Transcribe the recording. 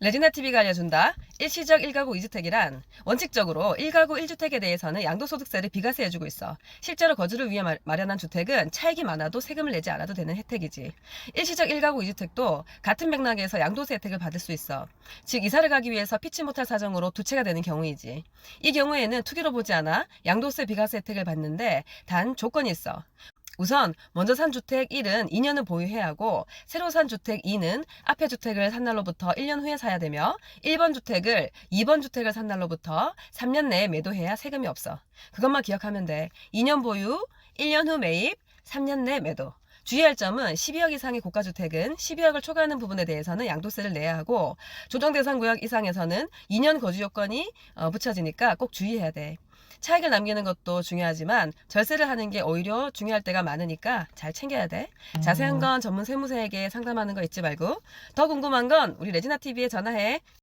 레지나 TV가 알려준다. 일시적 1가구 2주택이란 원칙적으로 1가구 1주택에 대해서는 양도소득세를 비과세해주고 있어. 실제로 거주를 위해 마- 마련한 주택은 차익이 많아도 세금을 내지 않아도 되는 혜택이지. 일시적 1가구 2주택도 같은 맥락에서 양도세 혜택을 받을 수 있어. 즉 이사를 가기 위해서 피치 못할 사정으로 두 채가 되는 경우이지. 이 경우에는 투기로 보지 않아 양도세 비과세 혜택을 받는데 단 조건이 있어. 우선 먼저 산 주택 1은 2년은 보유해야 하고 새로 산 주택 2는 앞에 주택을 산 날로부터 1년 후에 사야 되며 1번 주택을 2번 주택을 산 날로부터 3년 내에 매도해야 세금이 없어. 그것만 기억하면 돼. 2년 보유, 1년 후 매입, 3년 내 매도. 주의할 점은 12억 이상의 고가주택은 12억을 초과하는 부분에 대해서는 양도세를 내야 하고 조정대상구역 이상에서는 2년 거주 요건이 어, 붙여지니까 꼭 주의해야 돼. 차익을 남기는 것도 중요하지만 절세를 하는 게 오히려 중요할 때가 많으니까 잘 챙겨야 돼. 자세한 건 전문 세무사에게 상담하는 거 잊지 말고 더 궁금한 건 우리 레지나 TV에 전화해.